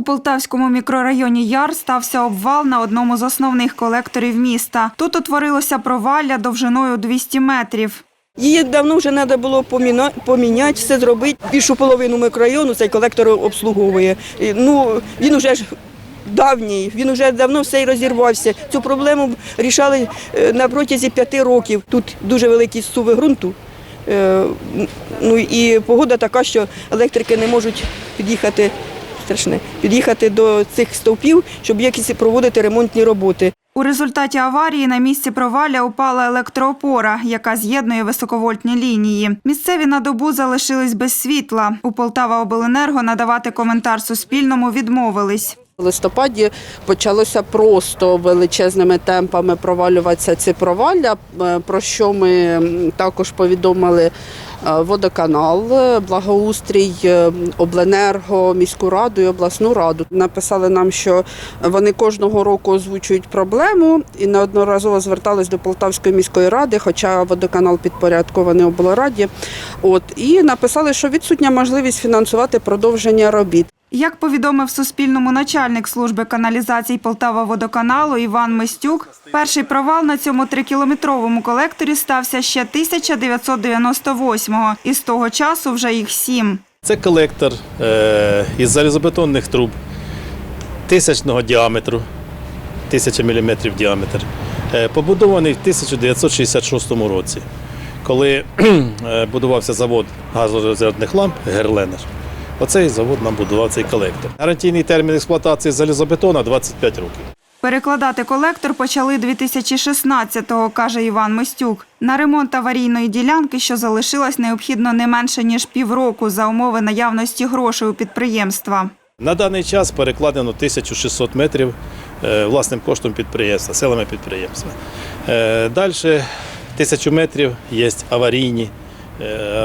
У Полтавському мікрорайоні Яр стався обвал на одному з основних колекторів міста. Тут утворилося провалля довжиною 200 метрів. Її давно вже треба було поміняти, все зробити. Більшу половину мікрорайону цей колектор обслуговує. Ну, він вже ж давній, він вже давно все розірвався. Цю проблему рішали е, на протязі п'яти років. Тут дуже великі суви ґрунту. Е, Ну і погода така, що електрики не можуть під'їхати страшне, під'їхати до цих стовпів, щоб якісь проводити ремонтні роботи. У результаті аварії на місці провалля упала електроопора, яка з'єднує високовольтні лінії. Місцеві на добу залишились без світла. У Полтава Обленерго надавати коментар Суспільному відмовились. В листопаді почалося просто величезними темпами провалюватися ці провалля, е, про що ми також повідомили е, водоканал, е, благоустрій, обленерго, міську раду і обласну раду. Написали нам, що вони кожного року озвучують проблему і неодноразово звертались до Полтавської міської ради, хоча водоканал підпорядкований облраді. От і написали, що відсутня можливість фінансувати продовження робіт. Як повідомив Суспільному начальник служби каналізацій Полтава водоканалу Іван Мистюк, перший провал на цьому трикілометровому колекторі стався ще 1998-го, і з того часу вже їх сім. Це колектор е, із залізобетонних труб тисячного діаметру, тисяча міліметрів діаметр, е, побудований в 1966 році, коли е, будувався завод газорозрядних ламп Герленер. Оцей завод нам будував цей колектор. Гарантійний термін експлуатації залізобетона 25 років. Перекладати колектор почали 2016-го, каже Іван Мистюк. На ремонт аварійної ділянки, що залишилась, необхідно не менше ніж півроку за умови наявності грошей у підприємства. На даний час перекладено 1600 метрів е, власним коштом підприємства, силами підприємства. Е, Далі 1000 метрів є аварійні,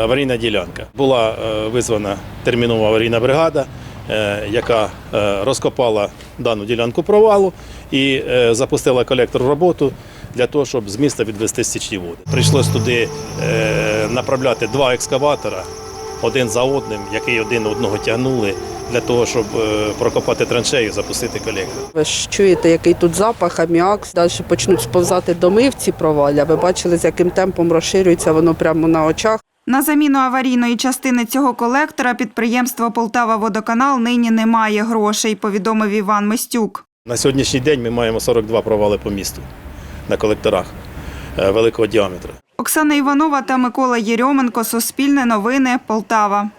аварійна ділянка. Була е, визвана термінова аварійна бригада, е, яка е, розкопала дану ділянку провалу і е, запустила колектор в роботу для того, щоб з міста відвести стічні води. Прийшлось туди е, направляти два екскаватора один за одним, який один одного тягнули для того, щоб е, прокопати траншею, запустити колектор. Ви ж чуєте, який тут запах, аміак, далі почнуть сповзати доми в ці провалля. Ви бачили, з яким темпом розширюється воно прямо на очах. На заміну аварійної частини цього колектора підприємство Полтава Водоканал нині не має грошей, повідомив Іван Мистюк. На сьогоднішній день ми маємо 42 провали по місту на колекторах е, великого діаметру. Оксана Іванова та Микола Єрьоменко. Суспільне новини. Полтава.